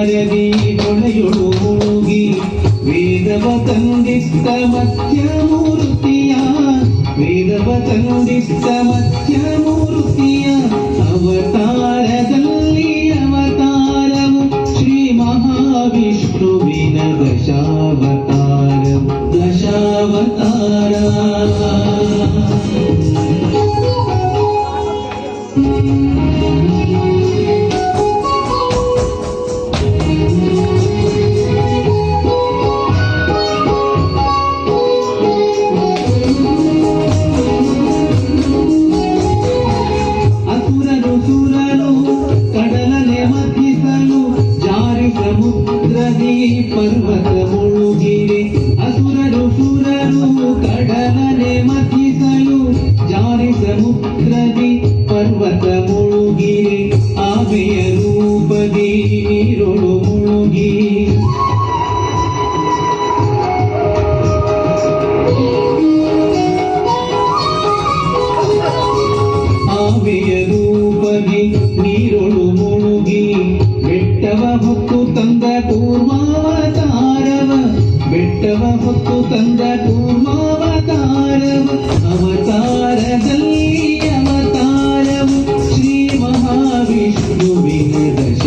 ഭാരതി കൊലയൊടു മുഴുകി വേദവതന്തിത്ത മധ്യമൂർത്തിയ വേദവതന്തിത്ത മധ്യമൂർത്തിയ അവതാരದಲ್ಲಿ അവതാരവും Shri മഹാവിഷ്ണുവിന Dashavatara Dashavatara Thank you. ಮಥಿಸಲು ಜಾರಿ ಸಮುದ್ರದಿ ಪರ್ವತ ಮುಳುಗಿರೆ. ಅಸುರರು ಸುರರು ಕಡಲನೆ ಮಥಿಸಲು ಜಾರಿ ಸಮುದ್ರದಿ ಪರ್ವತ ಮುಳುಗಿರೆ. ಆಮೆಯ ರೂಪದಿ ನೀರೊಳು ಮುಳುಗಿ ಆವೆಯ ರೂಪದಿ ನೀರೊಳು ಮುಳುಗಿ ಬೆಟ್ಟವ ಹೊತ್ತು ತಂದ ಕೂರ್ಮಾವತಾರವ ಬೆಟ್ಟವ ಹೊತ್ತು ತಂದ